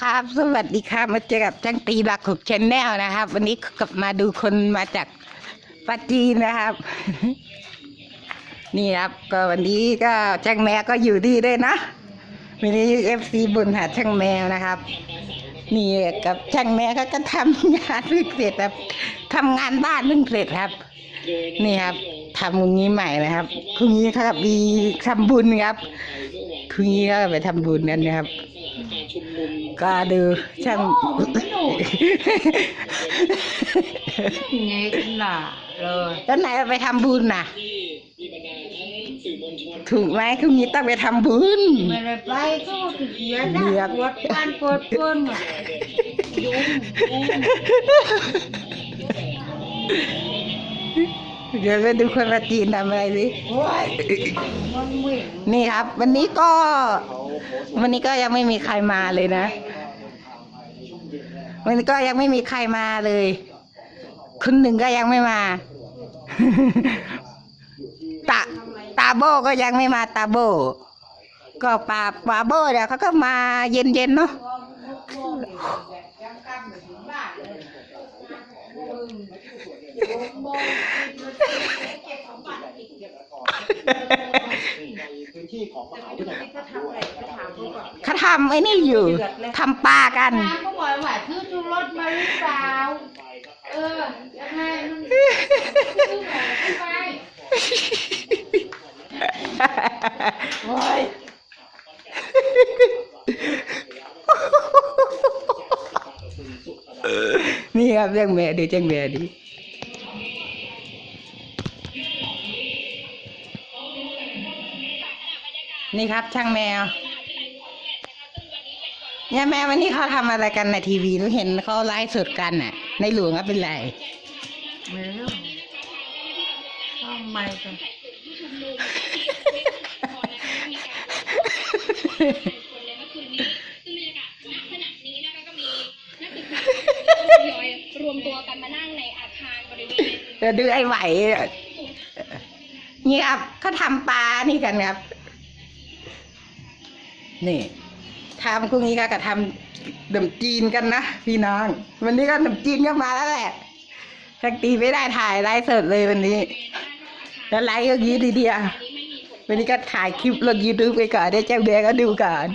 ครับสวัสดีครับมาเจอกับจังตีหลักขุกชแนลนะครับ วันนี้กลับมาดูคนมาจากปาจีนนะครับ นี่ครับ ก็วันนี้ก็ช่างแมวก็อยู่ดีด้วยนะวันนี้เอฟซีบุญหาช่างแมวนะครับ นี่กับช่างแมวก็ก็ทำงานเพิ่งเสร็จครับทำงานบ้านเพิ่งเสร็จครับ นี่ครับทำตรงนี้ใหม่นะครับพรุ่งนี้ครับมีทำบุญครับพรุ่งนี้ก็ไปทำบุญกันนะครับ ก็ดูช่างไงกันล่ะเลยแล้วไหนไปทำบุญน่ะถูกไหมพรุ่งนี้ต้องไปทำบุญไม่ได้ไปก็ขี้เกียจเดือนะดปวดบ้านปวดก้นอะยุ่งยุ่งเดี๋ยวไปดูคนปาจีนทำอะไรสิโอ้ยมันวิ่งนี่ครับ วันนี้ก็ วันนี้ก็ยังไม่มีใครมาเลยนะ วันนี้ก็ยังไม่มีใครมาเลยคนหนึ่งก็ยังไม่มา ตาตาโบก็ยังไม่มาตาโบ ก็ปาปาโบเดี๋ยวเขาก็มาเย็นเย็นๆเนาะพื้นที่ ของมหาวิทยาลัยต่างๆด้วยนะครับเขาทำไอ้นี่อยู่ทำปลากันถามเขาบอกว่าซื้อชูรสมาหรือเปล่า เออ ยังไงมันซื้อไหนไปโอ้ยนี่ครับเรื่องแม่ดูจังแม่ดิ นี่ครับ ช่างแมวเนี่ยแม่วันนี้เขาทำอะไรกันในทีวีหนูเห็นเขาไลฟ์สดกันน่ะ ในหลวงก็เป็นไรไม่รู้ทำไมกันทยอยรวมตัวกันมานั่งในอาคารบริเวณเดี๋ยวดูไอ้ไหว นี่ครับเขาทำปลานี่กันครับ นี่ทำพรุ่งนี้ก็กระทำขนมจีนกันนะพี่น้อง วันนี้ก็ขนมจีนก็มาแล้วแหละชักตีไม่ได้ถ่ายไลฟ์สดเลยวันนี้ แล้วไลฟ์ก็ยีดีเดียววันนี้ก็ถ่ายคลิปลงยูทูบไปก่อนได้เจ้าเบียก็ดูก่อน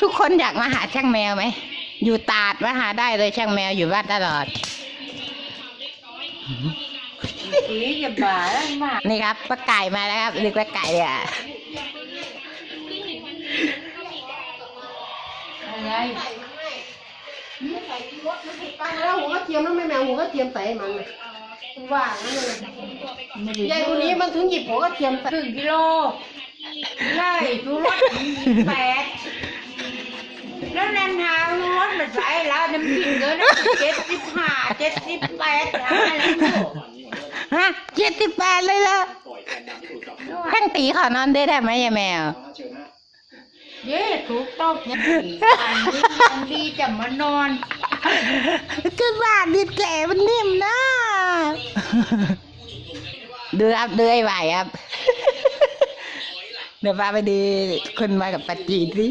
ทุกคนอยากมาหาช่างแมวไหม อยู่ตาดมาหาได้เลยช่างแมวอยู่บ้านตลอด สีจะบ่าแล้วมากนี่ครับป้าไก่มาแล้วครับเรียกป้าไก่เนี่ยอะไรไปแล้วหัวกระเทียมแล้วไม่แมวหัวกระเทียมใส่ให้มันเลยว่างนั่นเลยไม่ได้ยายคนนี้มันถึงหยิบหัวกระเทียมใส่ครึ่งกิโลไล่ชูรสแปดแล้วนันทางชูรสมาใส่แล้วน้ำจิ้มเกินเจ็ดสิบห้าเจ็ดสิบแปดอะไรลูกฮะ เจ็ดสิบแปดเลยเหรอช่างตีขอนอนได้ได้ไหมยายแมว เย้ถูกต้องเนี่ยอันนี้อันดีจะมานอนคือว่าดินแก่มันนิ่มนะ ดูครับดูไอ้ไหวครับ เดี๋ยวพาไปดูคนมากับปัจจีนสิ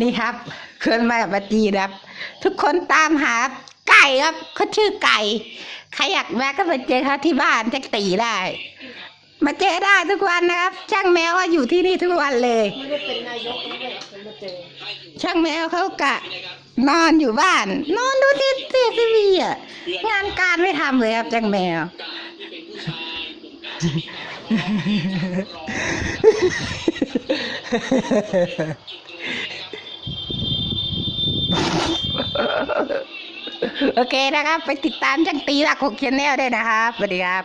นี่ครับเคลื่อนมาบปัจจีครับ ทุกคนตามหาไก่ครับเขาชื่อไก่ใครอยากแวะก็มาเจอเขาที่บ้านจะตีได้ มาเจอได้ทุกวันนะครับ ช่างแมวก็อยู่ที่นี่ทุกวันเลย ไม่ได้เป็นนายกไม่ได้เป็นมาเจอช่างแมวเขากะ นอนอยู่บ้าน นอนดูทีทีทีวีอะงานการไม่ทำเลยครับช่างแมว โอเคนะครับ ไปติดตามช่างตีหลักของชแนลด้วยนะครับสวัสดีครับ